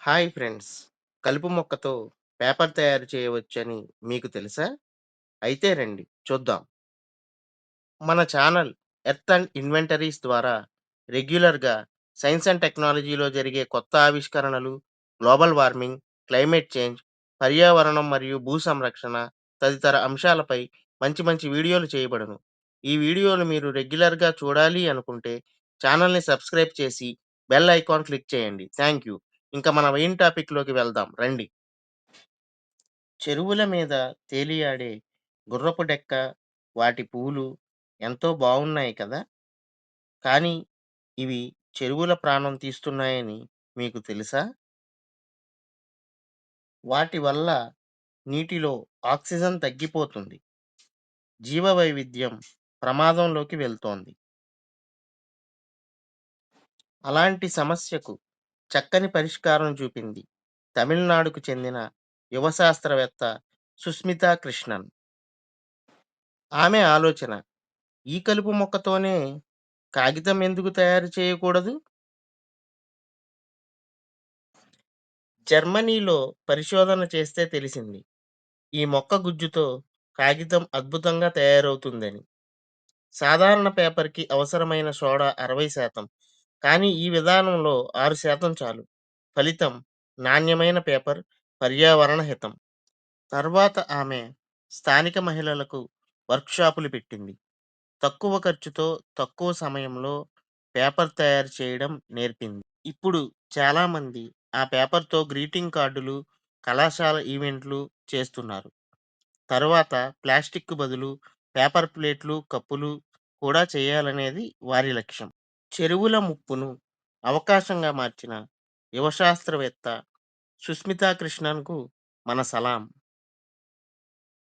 Hi friends. కలుపు మొక్కతో paper తయారు చేయవచ్చని మీకు తెలుసా? అయితే రండి చూద్దాం. మన ఛానల్ ఎర్త్ అండ్ ఇన్వెంటరీస్ ద్వారా రెగ్యులర్గా సైన్స్ అండ్ టెక్నాలజీలో జరిగే కొత్త ఆవిష్కరణలు గ్లోబల్ వార్మింగ్ క్లైమేట్ చేంజ్ పర్యావరణం మరియు భూ సంరక్షణ తదితర అంశాలపై మంచి మంచి వీడియోలు చేయబడును. ఈ వీడియోలు మీరు రెగ్యులర్గా చూడాలి అనుకుంటే ఛానల్ని సబ్స్క్రైబ్ చేసి బెల్ ఐకాన్ క్లిక్ చేయండి. థ్యాంక్ యూ ఇంకా మన మెయిన్ టాపిక్‌లోకి వెళ్దాం రండి. చెరువుల మీద తేలియాడే గుర్రపు డెక్క, వాటి పూలు ఎంతో బావున్నాయి కదా! కానీ ఇవి చెరువుల ప్రాణం తీస్తున్నాయని మీకు తెలుసా? వాటి వల్ల నీటిలో ఆక్సిజన్ తగ్గిపోతుంది. జీవవైవిధ్యం ప్రమాదంలోకి వెళ్తోంది. అలాంటి సమస్యకు చక్కని పరిష్కారం చూపింది. తమిళనాడుకు చెందిన యువ శాస్త్రవేత్త సుస్మితా కృష్ణన్. ఆమె ఆలోచన ఈ కలుపు మొక్కతోనే కాగితం ఎందుకు తయారు చేయకూడదు? జర్మనీలో పరిశోధన చేస్తే తెలిసింది. ఈ మొక్క గుజ్జుతో కాగితం అద్భుతంగా తయారవుతుందని. సాధారణ పేపర్కి అవసరమైన సోడా అరవై శాతం. కానీ ఈ విధానంలో ఆరు శాతం చాలు. ఫలితం నాణ్యమైన పేపర్ పర్యావరణ హితం. తర్వాత ఆమె స్థానిక మహిళలకు వర్క్షాపులు పెట్టింది. తక్కువ ఖర్చుతో తక్కువ సమయంలో పేపర్ తయారు చేయడం నేర్పింది. ఇప్పుడు చాలామంది ఆ పేపర్తో గ్రీటింగ్ కార్డులు కళాశాల ఈవెంట్లు చేస్తున్నారు. తర్వాత ప్లాస్టిక్ బదులు పేపర్ ప్లేట్లు కప్పులు కూడా చేయాలనేది వారి లక్ష్యం. చెరువుల ముప్పును అవకాశంగా మార్చిన యువ శాస్త్రవేత్త సుస్మితా కృష్ణన్కు మన సలాం.